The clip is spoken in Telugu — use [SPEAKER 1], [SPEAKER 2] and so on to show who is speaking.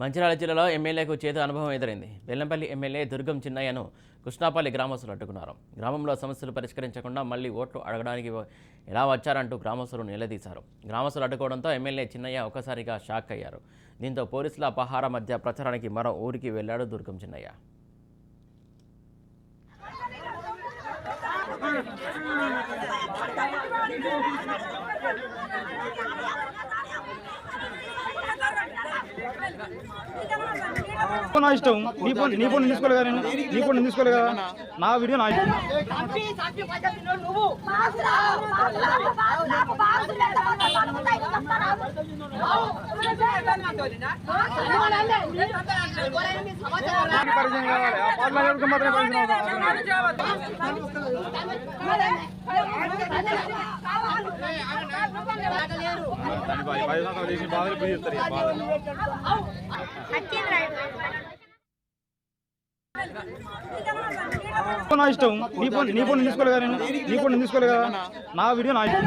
[SPEAKER 1] మంచిర్యాల జిల్లాలో ఎమ్మెల్యేకు చేదు అనుభవం ఎదురైంది. బెల్లంపల్లి ఎమ్మెల్యే దుర్గం చిన్నయ్యను కృష్ణాపల్లి గ్రామస్తులు అడ్డుకున్నారు. గ్రామంలో సమస్యలు పరిష్కరించకుండా మళ్ళీ ఓట్లు అడగడానికి ఎలా వచ్చారంటూ గ్రామస్తులు నిలదీశారు. గ్రామస్తులు అడ్డుకోవడంతో ఎమ్మెల్యే చిన్నయ్య ఒక్కసారిగా షాక్ అయ్యారు. దీంతో పోలీసుల అపహార మధ్య ప్రచారానికి మరో ఊరికి వెళ్ళాడు దుర్గం చిన్నయ్య.
[SPEAKER 2] నా ఇష్టం నీ ఫోన్ నీ ఫోన్ తీసుకోలే కదా నేను నీ ఫోన్ నేను తీసుకోలే కదా నా వీడియో నా ఇష్టం పరిచయం కావాలి ఆ మాత్రమే పరిచయం నా ఇష్టం నీ ఫోన్ నీ ఫోన్ తీసుకోలేదు నేను. నీ ఫోన్ తీసుకోలేదు కదా. నా వీడియో నా ఇష్టం.